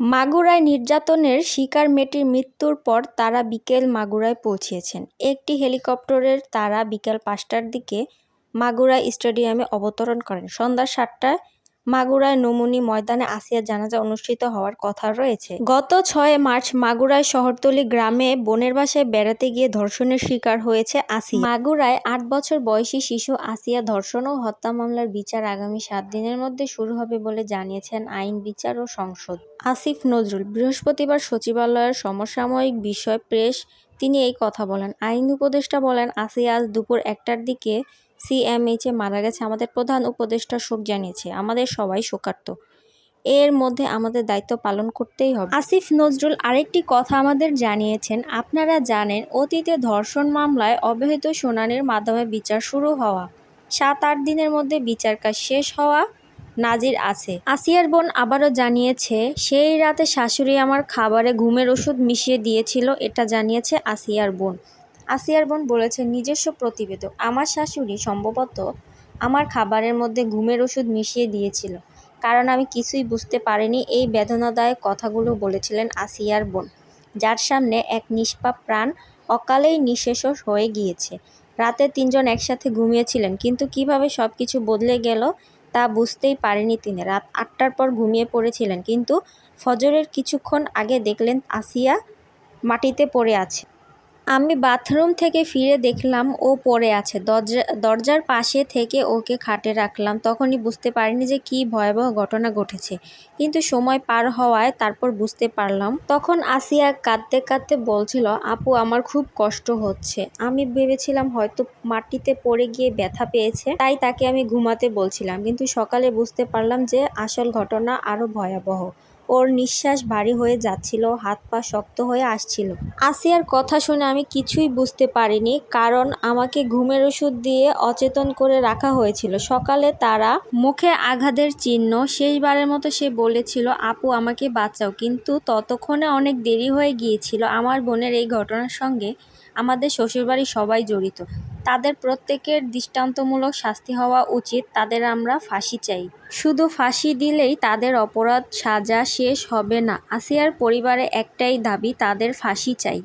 মাগুরায় নির্যাতনের শিকার মেয়েটির মৃত্যুর পর তারা বিকেল মাগুরায় পৌঁছেছেন একটি হেলিকপ্টারের তারা বিকেল পাঁচটার দিকে মাগুরা স্টেডিয়ামে অবতরণ করেন। সন্ধ্যা সাতটায় মাগুরায় নমুনি ময়দানে আসিয়া জানাজা অনুষ্ঠিত হওয়ার কথা রয়েছে। গত ছয় মার্চ মাগুরায় শহরতলি গ্রামে বোনের বাসায় বেড়াতে গিয়ে ধর্ষণের শিকার হয়েছে আসিয়া মাগুরায় আট বছর বয়সী শিশু আসিয়া ধর্ষণ ও হত্যা মামলার বিচার আগামী সাত দিনের মধ্যে শুরু হবে বলে জানিয়েছেন আইন, বিচার ও সংসদ। আসিফ নজরুল বৃহস্পতিবার সচিবালয়ের সমসাময়িক বিষয় প্রেস তিনি এই কথা বলেন। আইন উপদেষ্টা বলেন, আসিয়া আজ দুপুর একটার দিকে সিএমএইচে মারা গেছে। আমাদের প্রধান উপদেষ্টা শোক জানিয়েছে, আমাদের সবাই শোকার্ত। এর মধ্যে আমাদের দায়িত্ব পালন করতেই হবে। আসিফ নজরুল আরেকটি কথা আমাদের জানিয়েছেন, আপনারা জানেন অতীতে ধর্ষণ মামলায় অব্যাহত শুনানির মাধ্যমে বিচার শুরু হওয়া, সাত আট দিনের মধ্যে বিচার কাজ শেষ হওয়া নাজির আছে। আসিয়ার বোন আবারও জানিয়েছে, সেই রাতে শাশুড়ি আমার খাবারে ঘুমের ওষুধ মিশিয়ে দিয়েছিল, এটা জানিয়েছে আসিয়ার বোন। আসিয়ার বোন বলেছেন নিজস্ব প্রতিবেদক। আমার শাশুড়ি সম্ভবত আমার খাবারের মধ্যে ঘুমের ওষুধ মিশিয়ে দিয়েছিল। কারণ আমি কিছুই বুঝতে পারিনি এই বেদনাদায়ক কথাগুলো বলেছিলেন আসিয়ার বোন, যার সামনে এক নিষ্পাপ প্রাণ অকালেই নিঃশেষ হয়ে গিয়েছে। রাতে তিনজন একসাথে ঘুমিয়েছিলেন, কিন্তু কীভাবে সব কিছু বদলে গেল তা বুঝতেই পারেনি তিনি। রাত আটটার পর ঘুমিয়ে পড়েছিলেন, কিন্তু ফজরের কিছুক্ষণ আগে দেখলেন আসিয়া মাটিতে পড়ে আছে। আমি বাথরুম থেকে ফিরে দেখলাম ও পড়ে আছে। দরজা দরজার পাশে থেকে ওকে খাটে রাখলাম। তখনই বুঝতে পারিনি যে কী ভয়াবহ ঘটনা ঘটেছে। কিন্তু সময় পার হওয়ায় তারপর বুঝতে পারলাম। তখন আসিয়া কাঁদতে কাঁদতে বলছিল, আপু, আমার খুব কষ্ট হচ্ছে। আমি ভেবেছিলাম হয়তো মাটিতে পড়ে গিয়ে ব্যথা পেয়েছে, তাই তাকে আমি ঘুমাতে বলছিলাম। কিন্তু সকালে বুঝতে পারলাম যে আসল ঘটনা আরও ভয়াবহ। ওর নিঃশ্বাস ভারী হয়ে যাচ্ছিল, হাত পা শক্ত হয়ে আসছিল। আসিয়ার কথা শুনে আমি কিছুই বুঝতে পারিনি, কারণ আমাকে ঘুমের ওষুধ দিয়ে অচেতন করে রাখা হয়েছিল। সকালে তারা মুখে আঘাতের চিহ্ন শেষবারের মতো সে বলেছিল, আপু, আমাকে বাঁচাও। কিন্তু ততক্ষণে অনেক দেরি হয়ে গিয়েছিল। আমার বোনের এই ঘটনার সঙ্গে আমাদের শ্বশুরবাড়ির সবাই জড়িত। তাদের প্রত্যেকের দৃষ্টান্তমূলক শাস্তি হওয়া উচিত, তাদের আমরা ফাঁসি চাই। শুধু ফাঁসি দিলেই তাদের অপরাধ সাজা শেষ হবে না। আসিয়ার পরিবারে একটাই দাবি, তাদের ফাঁসি চাই।